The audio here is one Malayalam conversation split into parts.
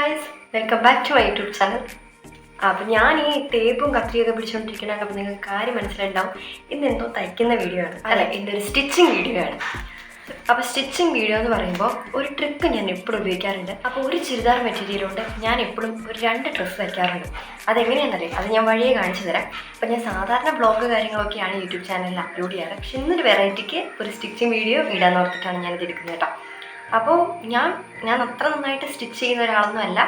Guys welcome back to my YouTube channel അപ്പം ഞാൻ ഈ ടേപ്പും കത്രിയൊക്കെ പിടിച്ചുകൊണ്ടിരിക്കണ അപ്പോൾ നിങ്ങൾക്ക് കാര്യം മനസ്സിലുണ്ടാവും ഇന്ന് എന്തോ തയ്ക്കുന്ന വീഡിയോ ആണ്. അല്ല എന്റെ ഒരു സ്റ്റിച്ചിങ് വീഡിയോ ആണ്. അപ്പോൾ സ്റ്റിച്ചിങ് വീഡിയോ എന്ന് പറയുമ്പോൾ ഒരു ട്രിക്ക് ഞാൻ എപ്പോഴും ഉപയോഗിക്കാറുണ്ട്. അപ്പോൾ ഒരു ചുരിദാർ മെറ്റീരിയൽ കൊണ്ട് ഞാൻ എപ്പോഴും ഒരു രണ്ട് ഡ്രസ്സ് തയ്ക്കാറുണ്ട്. അതെങ്ങനെയാണെന്നറിയാം അത് ഞാൻ വഴിയെ കാണിച്ചു തരാം. അപ്പോൾ ഞാൻ സാധാരണ ബ്ലോഗ് കാര്യങ്ങളൊക്കെയാണ് യൂട്യൂബ് ചാനലിൽ അപ്ലോഡ് ചെയ്യാറ്. പക്ഷെ ഇന്നൊരു വെറൈറ്റിക്ക് ഒരു സ്റ്റിച്ചിങ് വീഡിയോ ഇടാൻ ഓർത്തിട്ടാണ് ഞാനിത് എടുക്കുന്നത് കേട്ടോ. അപ്പോൾ ഞാൻ ഞാൻ അത്ര നന്നായിട്ട് സ്റ്റിച്ച് ചെയ്യുന്ന ഒരാളൊന്നും അല്ല.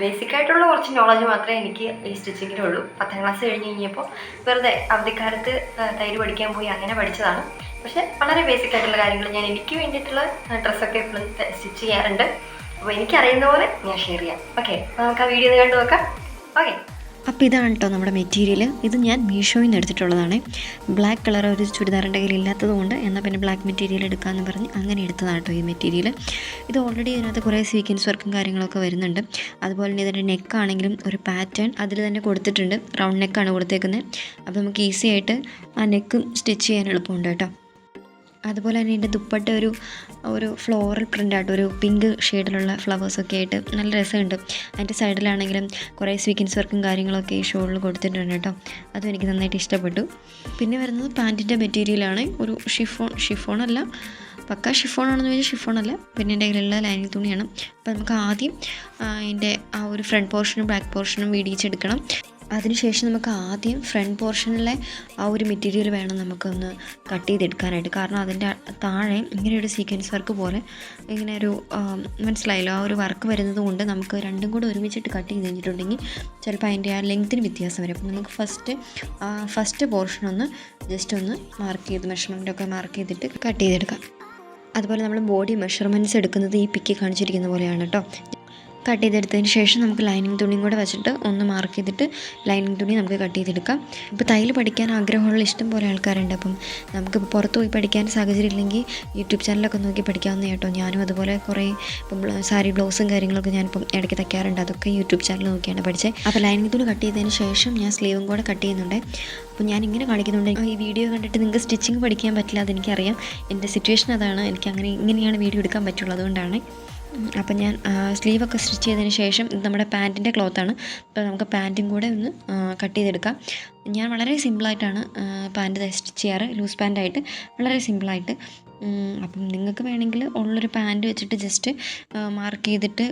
ബേസിക് ആയിട്ടുള്ള കുറച്ച് നോളജ് മാത്രമേ എനിക്ക് ഈ സ്റ്റിച്ചിങ്ങിലുള്ളൂ പത്താം ക്ലാസ് കഴിഞ്ഞ് കഴിഞ്ഞപ്പോൾ വെറുതെ അവധിക്കാലത്ത് തൈര് പഠിക്കാൻ പോയി അങ്ങനെ പഠിച്ചതാണ്. പക്ഷേ വളരെ ബേസിക് ആയിട്ടുള്ള കാര്യങ്ങൾ ഞാൻ എനിക്ക് വേണ്ടിയിട്ടുള്ള ഡ്രസ്സൊക്കെ എപ്പോഴും സ്റ്റിച്ച് ചെയ്യാറുണ്ട്. അപ്പോൾ എനിക്കറിയുന്ന പോലെ ഞാൻ ഷെയർ ചെയ്യാം. ഓക്കെ നമുക്ക് ആ വീഡിയോ കണ്ടു നോക്കാം ഓക്കെ അപ്പോൾ ഇതാണ് കേട്ടോ നമ്മുടെ മെറ്റീരിയൽ ഇത് ഞാൻ മീഷോയിൽ നിന്ന് എടുത്തിട്ടുള്ളതാണ്. ബ്ലാക്ക് കളർ ഒരു ചുരിദാറിന്റെ കയ്യിൽ ഇല്ലാത്തത് കൊണ്ട് എന്നാൽ പിന്നെ ബ്ലാക്ക് മെറ്റീരിയൽ എടുക്കാമെന്ന് പറഞ്ഞ് അങ്ങനെ എടുത്തതാണ് കേട്ടോ ഈ മെറ്റീരിയൽ ഇത് ഓൾറെഡി ഇതിനകത്ത് കുറേ സീക്വൻസ് വർക്കും കാര്യങ്ങളൊക്കെ വരുന്നുണ്ട്. അതുപോലെ തന്നെ ഇതിന്റെ നെക്കാണെങ്കിലും ഒരു പാറ്റേൺ അതിൽ തന്നെ കൊടുത്തിട്ടുണ്ട്. റൗണ്ട് നെക്കാണ് കൊടുത്തേക്കുന്നത് അപ്പോൾ നമുക്ക് ഈസി ആയിട്ട് ആ നെക്കും സ്റ്റിച്ച് ചെയ്യാൻ എളുപ്പമുണ്ട് കേട്ടോ അതുപോലെ തന്നെ എന്റെ ദുപ്പട്ട ഒരു ഒരു ഫ്ലോറൽ പ്രിന്റായിട്ട് ഒരു പിങ്ക് ഷെയ്ഡിലുള്ള ഫ്ലവേഴ്സൊക്കെ ആയിട്ട് നല്ല രസമുണ്ട്. അതിന്റെ സൈഡിലാണെങ്കിലും കുറേ സ്വീക്കൻസ് വർക്കും കാര്യങ്ങളൊക്കെ ഈ ഷോളിൽ കൊടുത്തിട്ടുണ്ട് കേട്ടോ. അതും എനിക്ക് നന്നായിട്ട് ഇഷ്ടപ്പെട്ടു. പിന്നെ വരുന്നത് പാന്റിന്റെ മെറ്റീരിയലാണ്. ഒരു ഷിഫോൺ ഷിഫോണല്ല പക്ക ഷിഫോൺ ആണെന്ന് ചോദിച്ചാൽ ഷിഫോണല്ല പിന്നെ എന്റെ കയ്യിലുള്ള ലൈനിങ് തുണിയാണ്. അപ്പോൾ നമുക്ക് ആദ്യം അതിന്റെ ആ ഒരു ഫ്രണ്ട് പോർഷനും ബാക്ക് പോർഷനും വീടിച്ചെടുക്കണം അതിനുശേഷം നമുക്ക് ആദ്യം ഫ്രണ്ട് പോർഷനിലെ ആ ഒരു മെറ്റീരിയൽ വേണം നമുക്കൊന്ന് കട്ട് ചെയ്തെടുക്കാനായിട്ട്. കാരണം അതിന്റെ താഴെ ഇങ്ങനെ ഒരു സീക്വൻസ് വർക്ക് പോലെ ഇങ്ങനെ ഒരു മനസ്സിലായല്ലോ? ആ ഒരു വർക്ക് വരുന്നത് കൊണ്ട് നമുക്ക് രണ്ടും കൂടെ ഒരുമിച്ചിട്ട് കട്ട് ചെയ്ത് കഴിഞ്ഞിട്ടുണ്ടെങ്കിൽ ചിലപ്പോൾ അതിന്റെ ആ ലെങ്ത്തിന് വ്യത്യാസം വരും. അപ്പോൾ നമുക്ക് ഫസ്റ്റ് ഫസ്റ്റ് പോർഷൻ ഒന്ന് ജസ്റ്റ് ഒന്ന് മാർക്ക് ചെയ്ത് മെഷർമെന്റൊക്കെ മാർക്ക് ചെയ്തിട്ട് കട്ട് ചെയ്തെടുക്കാം. അതുപോലെ നമ്മൾ ബോഡി മെഷർമെന്റ്സ് എടുക്കുന്നത് ഈ പിക്ക് കാണിച്ചിരിക്കുന്ന പോലെയാണ് കേട്ടോ. കട്ട് ചെയ്തെടുത്തതിന് ശേഷം നമുക്ക് ലൈനിങ് തുണിയും കൂടെ വെച്ചിട്ട് ഒന്ന് മാർക്ക് ചെയ്തിട്ട് ലൈനിങ് തുണി നമുക്ക് കട്ട് ചെയ്തെടുക്കാം. ഇപ്പോൾ തയ്യൽ പഠിക്കാൻ ആഗ്രഹമുള്ള ഇഷ്ടം പോലെ ആൾക്കാരുണ്ട്. അപ്പം നമുക്ക് പുറത്ത് പോയി പഠിക്കാൻ സാഹചര്യം ഇല്ലെങ്കിൽ യൂട്യൂബ് ചാനലൊക്കെ നോക്കി പഠിക്കാവുന്ന കേട്ടോ. ഞാനും അതുപോലെ കുറേ ഇപ്പം സാരി ബ്ലൗസും കാര്യങ്ങളൊക്കെ ഞാനിപ്പം ഇടയ്ക്ക് തയ്ക്കാറുണ്ട്. അതൊക്കെ യൂട്യൂബ് ചാനൽ നോക്കിയാണ് പഠിച്ചത്. അപ്പോൾ ലൈനിങ് തുണി കട്ട് ചെയ്തതിന് ശേഷം ഞാൻ സ്ലീവും കൂടെ കട്ട് ചെയ്യുന്നുണ്ട്. അപ്പോൾ ഞാൻ ഇങ്ങനെ കാണിക്കുന്നുണ്ട്. ഈ വീഡിയോ കണ്ടിട്ട് നിങ്ങൾക്ക് സ്റ്റിച്ചിങ് പഠിക്കാൻ പറ്റില്ല അതെനിക്കറിയാം. എന്റെ സിറ്റുവേഷൻ അതാണ്. എനിക്ക് അങ്ങനെ ഇങ്ങനെയാണ് വീഡിയോ എടുക്കാൻ പറ്റുള്ളൂ അതുകൊണ്ടാണ് അപ്പം ഞാൻ സ്ലീവൊക്കെ സ്റ്റിച്ച് ചെയ്തതിന് ശേഷം ഇത് നമ്മുടെ പാന്റിന്റെ ക്ലോത്താണ് അപ്പോൾ നമുക്ക് പാന്റും കൂടെ ഒന്ന് കട്ട് ചെയ്തെടുക്കാം. ഞാൻ വളരെ സിമ്പിളായിട്ടാണ് പാന്റ് സ്റ്റിച്ച് ചെയ്യാറ് ലൂസ് പാന്റായിട്ട്. വളരെ സിമ്പിളായിട്ട്. അപ്പം നിങ്ങൾക്ക് വേണമെങ്കിൽ ഉള്ളൊരു പാന്റ് വെച്ചിട്ട് ജസ്റ്റ് മാർക്ക് ചെയ്തിട്ട്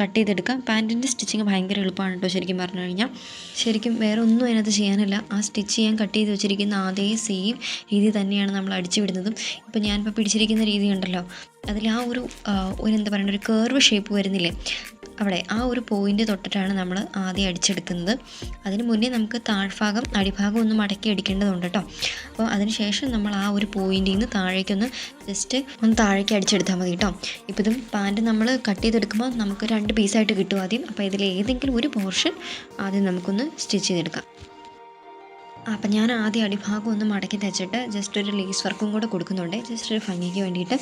കട്ട് ചെയ്തെടുക്കാം. പാന്റിന്റെ സ്റ്റിച്ചിങ് ഭയങ്കര എളുപ്പമാണ് കേട്ടോ ശരിക്കും പറഞ്ഞു കഴിഞ്ഞാൽ. ശരിക്കും വേറെ ഒന്നും അതിനകത്ത് ചെയ്യാനില്ല. ആ സ്റ്റിച്ച് ചെയ്യാൻ കട്ട് ചെയ്ത് വെച്ചിരിക്കുന്ന അതേ സെയിം രീതി തന്നെയാണ് നമ്മൾ അടിച്ചു വിടുന്നതും. ഇപ്പം ഞാനിപ്പോൾ പിടിച്ചിരിക്കുന്ന രീതി ഉണ്ടല്ലോ. അതിൽ ആ ഒരു ഒരു എന്താ പറയുക ഒരു കേർവ് ഷേപ്പ് വരുന്നില്ലേ? അവിടെ ആ ഒരു പോയിന്റ് തൊട്ടിട്ടാണ് നമ്മൾ ആദ്യം അടിച്ചെടുക്കുന്നത്. അതിന് മുന്നേ നമുക്ക് താഴ്ഭാഗം അടിഭാഗം ഒന്ന് മടക്കി അടിക്കേണ്ടതുണ്ട് കേട്ടോ. അപ്പോൾ അതിന് ശേഷം നമ്മൾ ആ ഒരു പോയിന്റിൽ നിന്ന് താഴേക്കൊന്ന് ജസ്റ്റ് ഒന്ന് താഴേക്ക് അടിച്ചെടുത്താൽ മതി കേട്ടോ. ഇപ്പോൾ ഇതും പാന്റ് നമ്മൾ കട്ട് ചെയ്തെടുക്കുമ്പോൾ നമുക്ക് രണ്ട് പീസായിട്ട് കിട്ടും ആദ്യം. അപ്പോൾ ഇതിൽ ഏതെങ്കിലും ഒരു പോർഷൻ ആദ്യം നമുക്കൊന്ന് സ്റ്റിച്ച് ചെയ്തെടുക്കാം. അപ്പം ഞാൻ ആദ്യം അടിഭാഗം ഒന്ന് മടക്കി തച്ചിട്ട് ജസ്റ്റ് ഒരു ലേസ് വർക്കും കൂടെ കൊടുക്കുന്നുണ്ട്. ജസ്റ്റ് ഒരു ഭംഗിക്ക് വേണ്ടിയിട്ട്.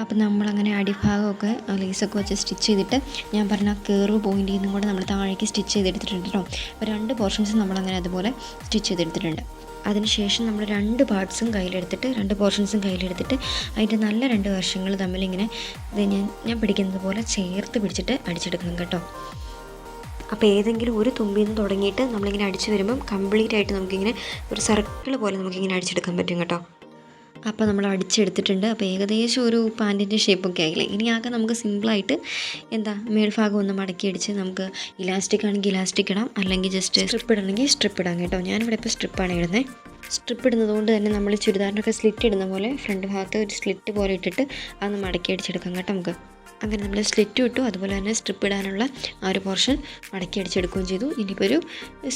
അപ്പം നമ്മളങ്ങനെ അടിഭാഗമൊക്കെ ലേസൊക്കെ വെച്ച് സ്റ്റിച്ച് ചെയ്തിട്ട് ഞാൻ പറഞ്ഞ കയറ് പോയിന്റിൽ നിന്നും കൂടെ നമ്മൾ താഴേക്ക് സ്റ്റിച്ച് ചെയ്തെടുത്തിട്ടുണ്ട് കേട്ടോ അപ്പോൾ രണ്ട് പോർഷൻസ് നമ്മളങ്ങനെ അതുപോലെ സ്റ്റിച്ച് ചെയ്തെടുത്തിട്ടുണ്ട്. അതിനുശേഷം നമ്മൾ രണ്ട് പാർട്സും കയ്യിലെടുത്തിട്ട് രണ്ട് പോർഷൻസും കയ്യിലെടുത്തിട്ട് അതിന്റെ നല്ല രണ്ട് വശങ്ങൾ തമ്മിലിങ്ങനെ ഇത് ഞാൻ ഞാൻ പിടിക്കുന്നത് പോലെ ചേർത്ത് പിടിച്ചിട്ട് അടിച്ചെടുക്കണം കേട്ടോ. അപ്പോൾ ഏതെങ്കിലും ഒരു തുമ്പിൽ നിന്ന് തുടങ്ങിയിട്ട് നമ്മളിങ്ങനെ അടിച്ച് വരുമ്പം കംപ്ലീറ്റ് ആയിട്ട് നമുക്കിങ്ങനെ ഒരു സർക്കിൾ പോലെ നമുക്കിങ്ങനെ അടിച്ചെടുക്കാൻ പറ്റും കേട്ടോ. അപ്പോൾ നമ്മൾ അടിച്ചെടുത്തിട്ടുണ്ട്. അപ്പോൾ ഏകദേശം ഒരു പാന്റിന്റെ ഷേപ്പൊക്കെ ആയില്ലേ? ഇനി ആകെ നമുക്ക് സിമ്പിളായിട്ട് എന്താ മേൽഭാഗം ഒന്ന് മടക്കി അടിച്ച് നമുക്ക് ഇലാസ്റ്റിക് ആണെങ്കിൽ ഇലാസ്റ്റിക് ഇടാം. അല്ലെങ്കിൽ ജസ്റ്റ് സ്ട്രിപ്പ് ഇടണമെങ്കിൽ സ്ട്രിപ്പ് ഇടാം കേട്ടോ. ഞാനിവിടെ ഇപ്പോൾ സ്ട്രിപ്പാണ് ഇടുന്നത് സ്ട്രിപ്പ് ഇടുന്നത് കൊണ്ട് തന്നെ നമ്മൾ ചുരിദാറിനൊക്കെ സ്ലിറ്റ് ഇടുന്ന പോലെ ഫ്രണ്ട് ഭാഗത്ത് ഒരു സ്ലിറ്റ് പോലെ ഇട്ടിട്ട് അതൊന്ന് മടക്കി അടിച്ചെടുക്കാം കേട്ടോ നമുക്ക്. അങ്ങനെ നമ്മൾ സ്ലിറ്റ് ഇട്ടു. അതുപോലെ തന്നെ സ്ട്രിപ്പ് ഇടാനുള്ള ആ ഒരു പോർഷൻ മടക്കി അടിച്ചെടുക്കുകയും ചെയ്തു. ഇനിയിപ്പോൾ ഒരു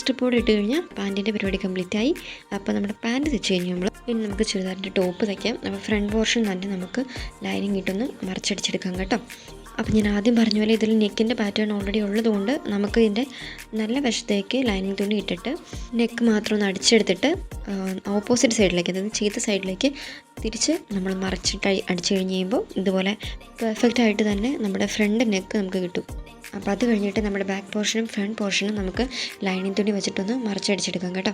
സ്ട്രിപ്പ് കൂടെ ഇട്ട് കഴിഞ്ഞാൽ പാന്റിന്റെ പരിപാടി കംപ്ലീറ്റ് ആയി. അപ്പോൾ നമ്മുടെ പാന്റ് തെച്ച് കഴിഞ്ഞ് നമ്മൾ. ഇനി നമുക്ക് ചുരിദാറിന്റെ ടോപ്പ് തയ്ക്കാം. അപ്പോൾ ഫ്രണ്ട് പോർഷൻ തന്നെ നമുക്ക് ലൈനിങ് ഇട്ടൊന്ന് മറിച്ചടിച്ചെടുക്കാം കേട്ടോ. അപ്പോൾ ഞാൻ ആദ്യം പറഞ്ഞ പോലെ ഇതിൽ നെക്കിന്റെ പാറ്റേൺ ഓൾറെഡി ഉള്ളതുകൊണ്ട് നമുക്ക് ഇതിന്റെ നല്ല വശത്തേക്ക് ലൈനിങ് തുണി ഇട്ടിട്ട് നെക്ക് മാത്രം ഒന്ന് അടിച്ചെടുത്തിട്ട് ഓപ്പോസിറ്റ് സൈഡിലേക്ക് അതായത് ചീത്ത സൈഡിലേക്ക് തിരിച്ച് നമ്മൾ മറിച്ചിട്ട് അടി- അടിച്ചു കഴിഞ്ഞ് കഴിയുമ്പോൾ ഇതുപോലെ പെർഫെക്റ്റ് ആയിട്ട് തന്നെ നമ്മുടെ ഫ്രണ്ട് നെക്ക് നമുക്ക് കിട്ടും. അപ്പോൾ അത് കഴിഞ്ഞിട്ട് നമ്മുടെ ബാക്ക് പോർഷനും ഫ്രണ്ട് പോർഷനും നമുക്ക് ലൈനിങ് തുണി വെച്ചിട്ടൊന്ന് മറിച്ചടിച്ചെടുക്കാം കേട്ടോ.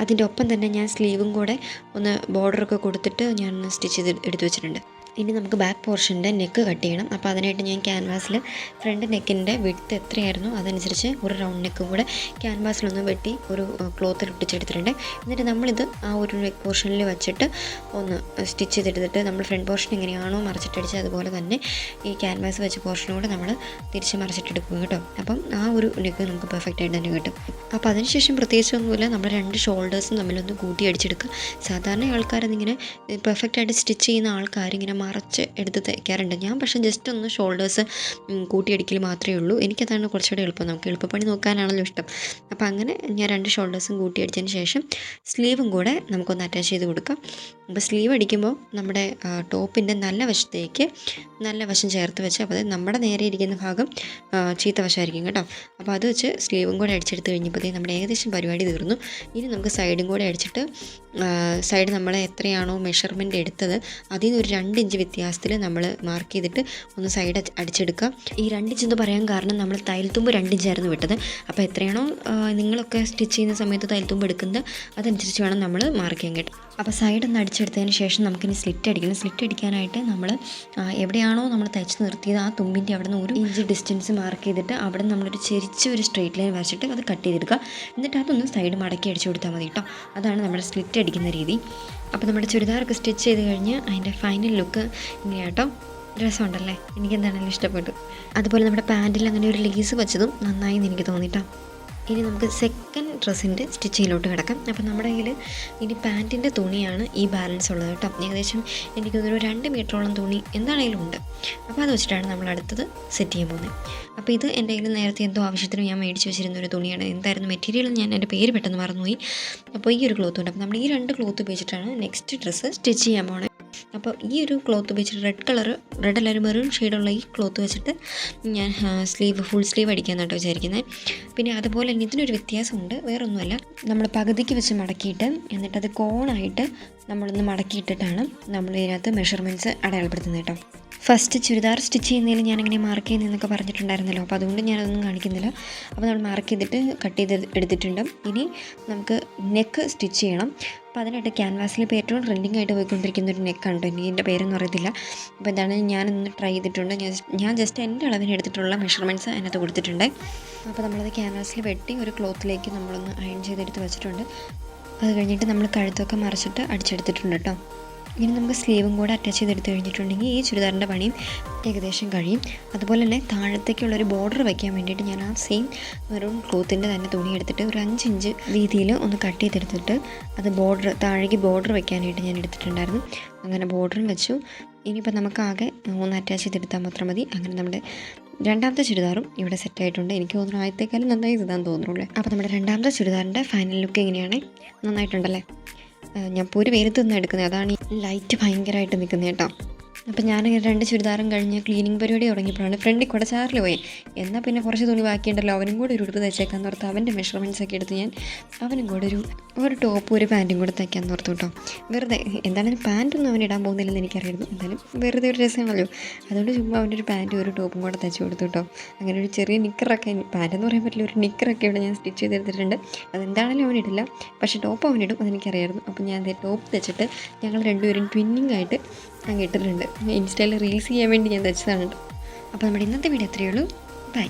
അതിന്റെ ഒപ്പം തന്നെ ഞാൻ സ്ലീവും കൂടെ ഒന്ന് ബോർഡറൊക്കെ കൊടുത്തിട്ട് ഞാൻ സ്റ്റിച്ച് ചെയ്ത് എടുത്തു വെച്ചിട്ടുണ്ട്. ഇനി നമുക്ക് ബാക്ക് പോർഷന്റെ നെക്ക് കട്ട് ചെയ്യണം. അപ്പോൾ അതിനായിട്ട് ഞാൻ ക്യാൻവാസിൽ ഫ്രണ്ട് നെക്കിന്റെ വിഡ്ത്ത് എത്രയായിരുന്നു? അതനുസരിച്ച് ഒരു റൗണ്ട് നെക്കും കൂടെ ക്യാൻവാസിലൊന്ന് വെട്ടി ഒരു ക്ലോത്തിൽ ഒട്ടിച്ചെടുത്തിട്ടുണ്ട്. എന്നിട്ട് നമ്മളിത് ആ ഒരു നെക്ക് പോർഷനിൽ വെച്ചിട്ട് ഒന്ന് സ്റ്റിച്ച് ചെയ്തെടുത്തിട്ട് നമ്മൾ ഫ്രണ്ട് പോർഷൻ എങ്ങനെയാണോ മറിച്ചിട്ടടിച്ച് അതുപോലെ തന്നെ ഈ ക്യാൻവാസ് വെച്ച പോർഷനോട് നമ്മൾ തിരിച്ച് മറിച്ചിട്ടെടുക്കുക കേട്ടോ. അപ്പം ആ ഒരു നെക്ക് നമുക്ക് പെർഫെക്റ്റ് ആയിട്ട് തന്നെ കിട്ടും. അപ്പോൾ അതിനുശേഷം പ്രത്യേകിച്ചൊന്നുമില്ല. നമ്മൾ രണ്ട് ഷോൾഡേഴ്സും തമ്മിലൊന്ന് കൂട്ടി അടിച്ചെടുക്കുക സാധാരണ ആൾക്കാരതിങ്ങനെ പെർഫെക്റ്റ് ആയിട്ട് സ്റ്റിച്ച് ചെയ്യുന്ന ആൾക്കാർ ഇങ്ങനെ മറച്ച് എടുത്ത് തയ്ക്കാറുണ്ട്. ഞാൻ പക്ഷേ ജസ്റ്റ് ഒന്ന് ഷോൾഡേഴ്സ് കൂട്ടിയടിക്കൽ മാത്രമേ ഉള്ളൂ. എനിക്കതാണ് കുറച്ചുകൂടെ എളുപ്പം. നമുക്ക് എളുപ്പപ്പണി നോക്കാനാണല്ലോ ഇഷ്ടം. അപ്പോൾ അങ്ങനെ ഞാൻ രണ്ട് ഷോൾഡേഴ്സും കൂട്ടിയടിച്ചതിന് ശേഷം സ്ലീവും കൂടെ നമുക്കൊന്ന് അറ്റാച്ച് ചെയ്ത് കൊടുക്കാം. അപ്പോൾ സ്ലീവ് അടിക്കുമ്പോൾ നമ്മുടെ ടോപ്പിന്റെ നല്ല വശത്തേക്ക് നല്ല വശം ചേർത്ത് വെച്ച് അപ്പോൾ അത് നമ്മുടെ നേരെ ഇരിക്കുന്ന ഭാഗം ചീത്ത വശമായിരിക്കും കേട്ടോ. അപ്പോൾ അത് വെച്ച് സ്ലീവും കൂടെ അടിച്ചെടുത്ത് കഴിഞ്ഞപ്പോഴത്തേക്ക് നമ്മുടെ ഏകദേശം പരിപാടി തീർന്നു. ഇനി നമുക്ക് സൈഡും കൂടെ അടിച്ചിട്ട് സൈഡ് നമ്മൾ എത്രയാണോ മെഷർമെന്റ് എടുത്തത് അതിൽ നിന്ന് ഒരു രണ്ട് ഇഞ്ച് വ്യത്യാസത്തിൽ നമ്മൾ മാർക്ക് ചെയ്തിട്ട് ഒന്ന് സൈഡ് അടിച്ചെടുക്കുക. ഈ രണ്ട് ഇഞ്ച് എന്ന് പറയാൻ കാരണം നമ്മൾ തയ്യൽത്തുമ്പ് രണ്ട് ഇഞ്ചായിരുന്നു വിട്ടത്. അപ്പോൾ എത്രയാണോ നിങ്ങളൊക്കെ സ്റ്റിച്ച് ചെയ്യുന്ന സമയത്ത് തയ്യൽത്തുമ്പ് എടുക്കുന്നത് അതനുസരിച്ച് വേണം നമ്മൾ മാർക്ക് ചെയ്യാൻ കേട്ടോ. അപ്പോൾ സൈഡ് ഒന്ന് അടിച്ചെടുത്തതിന് ശേഷം നമുക്കിനി സ്ലിറ്റ് അടിക്കണം. സ്ലിറ്റ് അടിക്കാനായിട്ട് നമ്മൾ എവിടെയാണോ നമ്മൾ തയ്ച്ച് നിർത്തിയത് ആ തുമ്പിന്റെ അവിടെ നിന്ന് ഒരു ഇഞ്ച് ഡിസ്റ്റൻസ് മാർക്ക് ചെയ്തിട്ട് അവിടെ നമ്മളൊരു ചെരിച്ച ഒരു സ്ട്രെയിറ്റ് ലൈൻ വരച്ചിട്ട് അത് കട്ട് ചെയ്തെടുക്കുക. എന്നിട്ട് അതൊന്ന് സൈഡ് മടക്കി അടിച്ചു കൊടുത്താൽ മതി കേട്ടോ അതാണ് നമ്മുടെ സ്ലിറ്റ് അടിക്കുന്ന രീതി. അപ്പോൾ നമ്മുടെ ചുരിദാറൊക്കെ സ്റ്റിച്ച് ചെയ്ത് കഴിഞ്ഞ് അതിന്റെ ഫൈനൽ ലുക്ക് ഇങ്ങനെയാട്ടോ രസമുണ്ടല്ലേ? എനിക്ക് എന്താണെങ്കിലും ഇഷ്ടപ്പെട്ടു. അതുപോലെ നമ്മുടെ പാന്റിൽ അങ്ങനെ ഒരു ലേസ് വെച്ചതും നന്നായി എന്ന് എനിക്ക് തോന്നിട്ടോ ഇനി നമുക്ക് സെക്കൻഡ് ഡ്രസ്സിന്റെ സ്റ്റിച്ചിങ്ങിലോട്ട് കിടക്കാം. അപ്പോൾ നമ്മുടെ കയ്യിൽ ഇനി പാന്റിന്റെ തുണിയാണ് ഈ ബാലൻസ് ഉള്ളത് കേട്ടോ. ഏകദേശം എനിക്ക് ഒരു രണ്ട് മീറ്ററോളം തുണി എന്താണെങ്കിലും ഉണ്ട്. അപ്പോൾ അത് വെച്ചിട്ടാണ് നമ്മൾ അടുത്തത് സെറ്റ് ചെയ്യാൻ പോകുന്നത് അപ്പോൾ ഇത് എന്റെ കയ്യിൽ നേരത്തെ എന്തോ ആവശ്യത്തിന് ഞാൻ മേടിച്ച് വെച്ചിരുന്ന ഒരു തുണിയാണ്. എന്തായിരുന്നു മെറ്റീരിയൽ ഞാൻ എന്റെ പേര് പെട്ടെന്ന് മറന്നുപോയി. അപ്പോൾ ഈ ഒരു ക്ലോത്ത് ഉണ്ട്. അപ്പോൾ നമ്മൾ ഈ രണ്ട് ക്ലോത്ത് ഉപയോഗിച്ചിട്ടാണ് നെക്സ്റ്റ് ഡ്രസ്സ് സ്റ്റിച്ച് ചെയ്യാൻ പോണത് അപ്പോൾ ഈ ഒരു ക്ലോത്ത് വെച്ചിട്ട് റെഡ് കളർ റെഡ് അല്ലാരും മെറൂൺ ഷെയ്ഡുള്ള ഈ ക്ലോത്ത് വെച്ചിട്ട് ഞാൻ സ്ലീവ് ഫുൾ സ്ലീവ് അടിക്കാൻ അടിക്കാമെന്നാട്ടോ വിചാരിക്കുന്നത് പിന്നെ അതുപോലെ തന്നെ ഇതിനൊരു വ്യത്യാസമുണ്ട് വേറൊന്നുമല്ല. നമ്മൾ പകുതിക്ക് വെച്ച് മടക്കിയിട്ട് എന്നിട്ടത് കോണായിട്ട് നമ്മളൊന്ന് മടക്കിയിട്ടിട്ടാണ് നമ്മൾ ഇതിനകത്ത് മെഷർമെന്റ്സ് അടയാളപ്പെടുത്തുന്നത് കേട്ടോ ഫസ്റ്റ് ചുരിദാർ സ്റ്റിച്ച് ചെയ്യുന്നതിൽ ഞാനിങ്ങനെ മാർക്ക് ചെയ്യുന്നതെന്നൊക്കെ പറഞ്ഞിട്ടുണ്ടായിരുന്നല്ലോ. അപ്പോൾ അതുകൊണ്ട് ഞാനതൊന്നും കാണിക്കുന്നില്ല. അപ്പോൾ നമ്മൾ മാർക്ക് ചെയ്തിട്ട് കട്ട് ചെയ്ത് എടുത്തിട്ടുണ്ട്. ഇനി നമുക്ക് നെക്ക് സ്റ്റിച്ച് ചെയ്യണം. അപ്പോൾ അതിനായിട്ട് ക്യാൻവാസിൽ ഇപ്പോൾ ഏറ്റവും ട്രെൻഡിങ് ആയിട്ട് പോയിക്കൊണ്ടിരിക്കുന്ന ഒരു നെക്കാണ് കേട്ടോ ഇനി. എന്റെ പേരൊന്നും അറിയത്തില്ല. അപ്പോൾ എന്താണ് ഞാനൊന്ന് ട്രൈ ചെയ്തിട്ടുണ്ട്. ഞാൻ ജസ്റ്റ് എന്റെ അളവിന് എടുത്തിട്ടുള്ള മെഷർമെന്റ്സ് അതിനകത്ത് കൊടുത്തിട്ടുണ്ട്. അപ്പോൾ നമ്മളത് ക്യാൻവാസിൽ വെട്ടി ഒരു ക്ലോത്തിലേക്ക് നമ്മളൊന്ന് അയൺ ചെയ്തെടുത്ത് വെച്ചിട്ടുണ്ട്. അത് കഴിഞ്ഞിട്ട് നമ്മൾ കഴുത്തൊക്കെ മറിച്ചിട്ട് അടിച്ചെടുത്തിട്ടുണ്ട് കേട്ടോ ഇനി നമുക്ക് സ്ലീവും കൂടെ അറ്റാച്ച് ചെയ്തെടുത്ത് കഴിഞ്ഞിട്ടുണ്ടെങ്കിൽ ഈ ചുരിദാറിന്റെ പണിയും ഏകദേശം കഴിയും. അതുപോലെ തന്നെ താഴത്തേക്കുള്ളൊരു ബോർഡർ വയ്ക്കാൻ വേണ്ടിയിട്ട് ഞാൻ ആ സെയിം മെറൂൺ ക്ലോത്തിന്റെ തന്നെ തുണി എടുത്തിട്ട് ഒരു അഞ്ച് ഇഞ്ച് വീതിയിൽ ഒന്ന് കട്ട് ചെയ്തെടുത്തിട്ട് അത് ബോർഡർ താഴേക്ക് ബോർഡർ വയ്ക്കാനായിട്ട് ഞാൻ എടുത്തിട്ടുണ്ടായിരുന്നു. അങ്ങനെ ബോർഡറും വെച്ചു. ഇനിയിപ്പോൾ നമുക്കാകെ ഒന്ന് അറ്റാച്ച് ചെയ്തെടുത്താൽ മാത്രം മതി. അങ്ങനെ നമ്മുടെ രണ്ടാമത്തെ ചുരിദാറും ഇവിടെ സെറ്റ് ആയിട്ടുണ്ട്. എനിക്ക് തോന്നുന്നു ആദ്യത്തേക്കാളും നന്നായി ഇതാന്ന് തോന്നുന്നുള്ളൂ. അപ്പോൾ നമ്മുടെ രണ്ടാമത്തെ ചുരിദാറിന്റെ ഫൈനൽ ലുക്ക് എങ്ങനെയാണ്? നന്നായിട്ടുണ്ടല്ലേ? ഞാൻ ഇപ്പോൾ ഒരു വെയിലത്ത് എടുക്കുന്നത്. അതാണ് ലൈറ്റ് ഭയങ്കരമായിട്ട് നിൽക്കുന്നത് കേട്ടോ. അപ്പം ഞാൻ രണ്ട് ചുരിദാറും കഴിഞ്ഞ് ക്ലീനിങ് പരിപാടി തുടങ്ങിയപ്പോഴാണ് ഫ്രണ്ടിൽ കൂടെ ചാറിൽ പോയി. എന്നാൽ പിന്നെ കുറച്ച് തുണി ബാക്കിയുണ്ടല്ലോ അവനും കൂടെ ഒരു ഉടുപ്പ് തയ്ച്ചേക്കാൻ ഓർത്ത് അവന്റെ മെഷർമെന്റ്സ് ഒക്കെ എടുത്ത് ഞാൻ അവനും കൂടെ ഒരു ഒരു ടോപ്പും ഒരു പാന്റും കൂടെ തയ്ക്കാൻ ഓർത്തു കേട്ടോ വെറുതെ എന്തായാലും പാന്റൊന്നും അവൻ ഇടാൻ പോകുന്നില്ലെന്ന് എനിക്കറിയായിരുന്നു. എന്തായാലും വെറുതെ ഒരു രസമാണല്ലോ. അതുകൊണ്ട് ചുമ്മാ അവന്റെ ഒരു പാന്റും ഒരു ടോപ്പും കൂടെ തയ്ച്ച് കൊടുത്തു കേട്ടോ അങ്ങനെ ഒരു ചെറിയ നിക്കറൊക്കെ പാന്റ് എന്ന് പറയാൻ പറ്റില്ല ഒരു നിക്കറൊക്കെ ഇവിടെ ഞാൻ സ്റ്റിച്ച് ചെയ്തെടുത്തിട്ടുണ്ട് അതെന്താണെങ്കിലും അവനിടില്ല പക്ഷേ ടോപ്പ് അവനിടും അതെനിക്കറിയായിരുന്നു. അപ്പോൾ ഞാൻ അതേ ടോപ്പ് തെച്ചിട്ട് ഞങ്ങൾ രണ്ടുപേരും ട്വിന്നിങ് ആയിട്ട് അങ്ങ് ഇട്ടിട്ടുണ്ട്. ഇൻസ്റ്റയിൽ റീൽസ് ചെയ്യാൻ വേണ്ടി ഞാൻ തയ്ച്ചതാണ് അപ്പോൾ നമ്മുടെ ഇന്നത്തെ വീഡിയോ അത്രയേ ഉള്ളൂ. ബൈ.